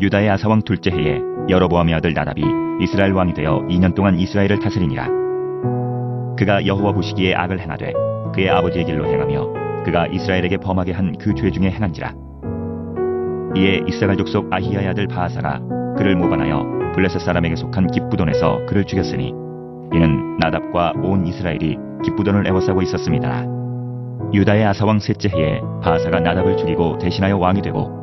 유다의 아사왕 둘째 해에 여로보암의 아들 나답이 이스라엘 왕이 되어 2년 동안 이스라엘을 다스리니라. 그가 여호와 보시기에 악을 행하되 그의 아버지의 길로 행하며 그가 이스라엘에게 범하게 한 그 죄 중에 행한지라. 이에 이스라엘 족속 아히야의 아들 바하사가 그를 모반하여 블레셋 사람에게 속한 기쁘돈에서 그를 죽였으니 이는 나답과 온 이스라엘이 기쁘돈을 애워싸고 있었습니다. 유다의 아사왕 셋째 해에 바하사가 나답을 죽이고 대신하여 왕이 되고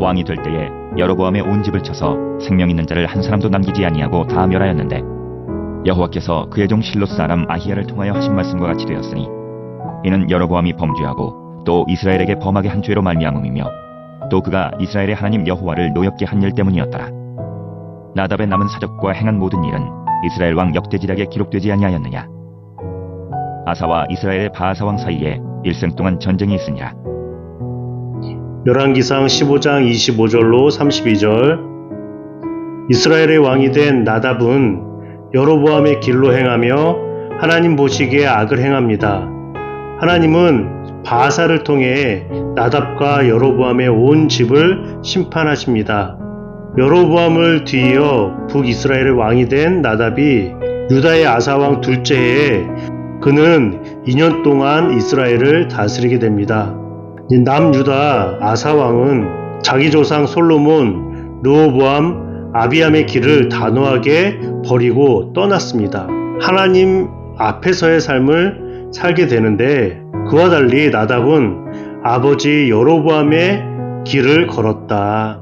왕이 될 때에 여로보암의 온 집을 쳐서 생명 있는 자를 한 사람도 남기지 아니하고 다 멸하였는데 여호와께서 그의 종 실롯 사람 아히야를 통하여 하신 말씀과 같이 되었으니 이는 여로보암이 범죄하고 또 이스라엘에게 범하게 한 죄로 말미암음이며 또 그가 이스라엘의 하나님 여호와를 노엽게 한 일 때문이었더라. 나답의 남은 사적과 행한 모든 일은 이스라엘 왕 역대지략에 기록되지 아니하였느냐. 아사와 이스라엘의 바하사 왕 사이에 일생 동안 전쟁이 있으니라. 열왕기상 15장 25절로 32절 이스라엘의 왕이 된 나답은 여로보암의 길로 행하며 하나님 보시기에 악을 행합니다. 하나님은 바사를 통해 나답과 여로보암의 온 집을 심판하십니다. 여로보암을 뒤이어 북이스라엘의 왕이 된 나답이 유다의 아사왕 둘째 해에 그는 2년 동안 이스라엘을 다스리게 됩니다. 이 남유다 아사왕은 자기 조상 솔로몬, 르호보암, 아비암의 길을 단호하게 버리고 떠났습니다. 하나님 앞에서의 삶을 살게 되는데 그와 달리 나답은 아버지 여로보암의 길을 걸었다.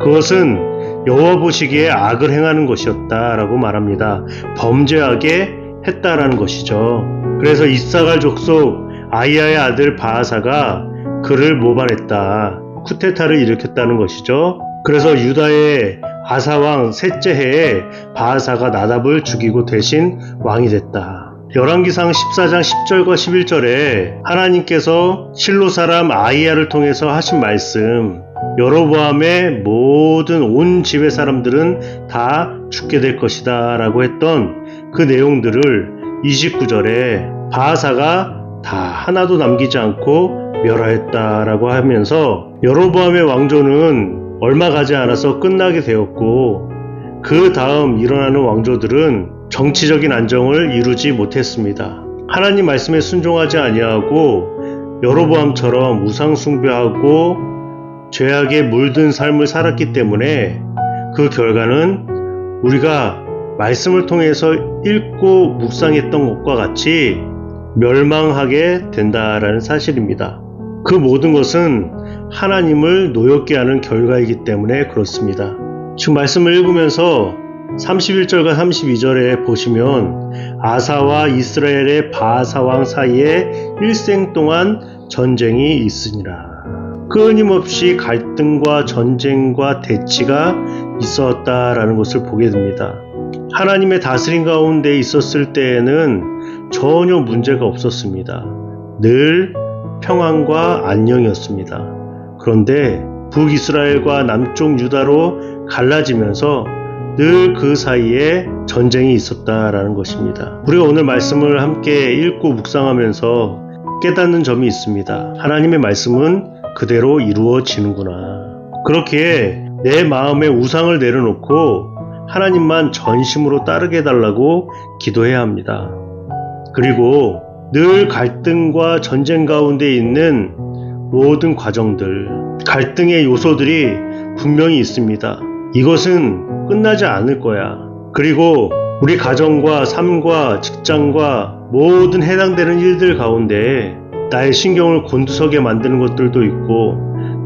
그것은 여호와 보시기에 악을 행하는 것이었다라고 말합니다. 범죄하게 했다라는 것이죠. 그래서 이사갈 족속 아이야의 아들 바하사가 그를 모발했다. 쿠데타를 일으켰다는 것이죠. 그래서 유다의 아사왕 셋째 해에 바하사가 나답을 죽이고 대신 왕이 됐다. 열왕기상 14장 10절과 11절에 하나님께서 실로 사람 아이야를 통해서 하신 말씀 여로보암의 모든 온 집의 사람들은 다 죽게 될 것이다 라고 했던 그 내용들을 29절에 바하사가 다 하나도 남기지 않고 멸하였다라고 하면서 여로보암의 왕조는 얼마 가지 않아서 끝나게 되었고 그 다음 일어나는 왕조들은 정치적인 안정을 이루지 못했습니다. 하나님 말씀에 순종하지 아니하고 여로보암처럼 우상 숭배하고 죄악에 물든 삶을 살았기 때문에 그 결과는 우리가 말씀을 통해서 읽고 묵상했던 것과 같이 멸망하게 된다라는 사실입니다. 그 모든 것은 하나님을 노엽게 하는 결과이기 때문에 그렇습니다. 지금 말씀을 읽으면서 31절과 32절에 보시면 아사와 이스라엘의 바사왕 사이에 일생 동안 전쟁이 있으니라. 끊임없이 갈등과 전쟁과 대치가 있었다라는 것을 보게 됩니다. 하나님의 다스림 가운데 있었을 때에는 전혀 문제가 없었습니다. 늘 평안과 안녕이었습니다. 그런데 북이스라엘과 남쪽 유다로 갈라지면서 늘 그 사이에 전쟁이 있었다라는 것입니다. 우리가 오늘 말씀을 함께 읽고 묵상하면서 깨닫는 점이 있습니다. 하나님의 말씀은 그대로 이루어지는구나. 그렇게 내 마음의 우상을 내려놓고 하나님만 전심으로 따르게 해달라고 기도해야 합니다. 그리고 늘 갈등과 전쟁 가운데 있는 모든 과정들, 갈등의 요소들이 분명히 있습니다. 이것은 끝나지 않을 거야. 그리고 우리 가정과 삶과 직장과 모든 해당되는 일들 가운데 나의 신경을 곤두서게 만드는 것들도 있고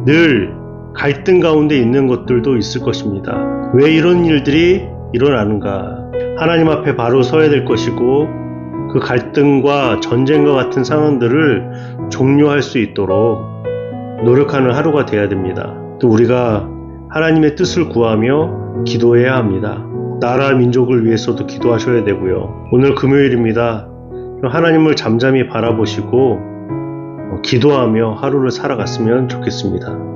늘 갈등 가운데 있는 것들도 있을 것입니다. 왜 이런 일들이 일어나는가? 하나님 앞에 바로 서야 될 것이고 그 갈등과 전쟁과 같은 상황들을 종료할 수 있도록 노력하는 하루가 돼야 됩니다. 또 우리가 하나님의 뜻을 구하며 기도해야 합니다. 나라 민족을 위해서도 기도하셔야 되고요. 오늘 금요일입니다. 하나님을 잠잠히 바라보시고 기도하며 하루를 살아갔으면 좋겠습니다.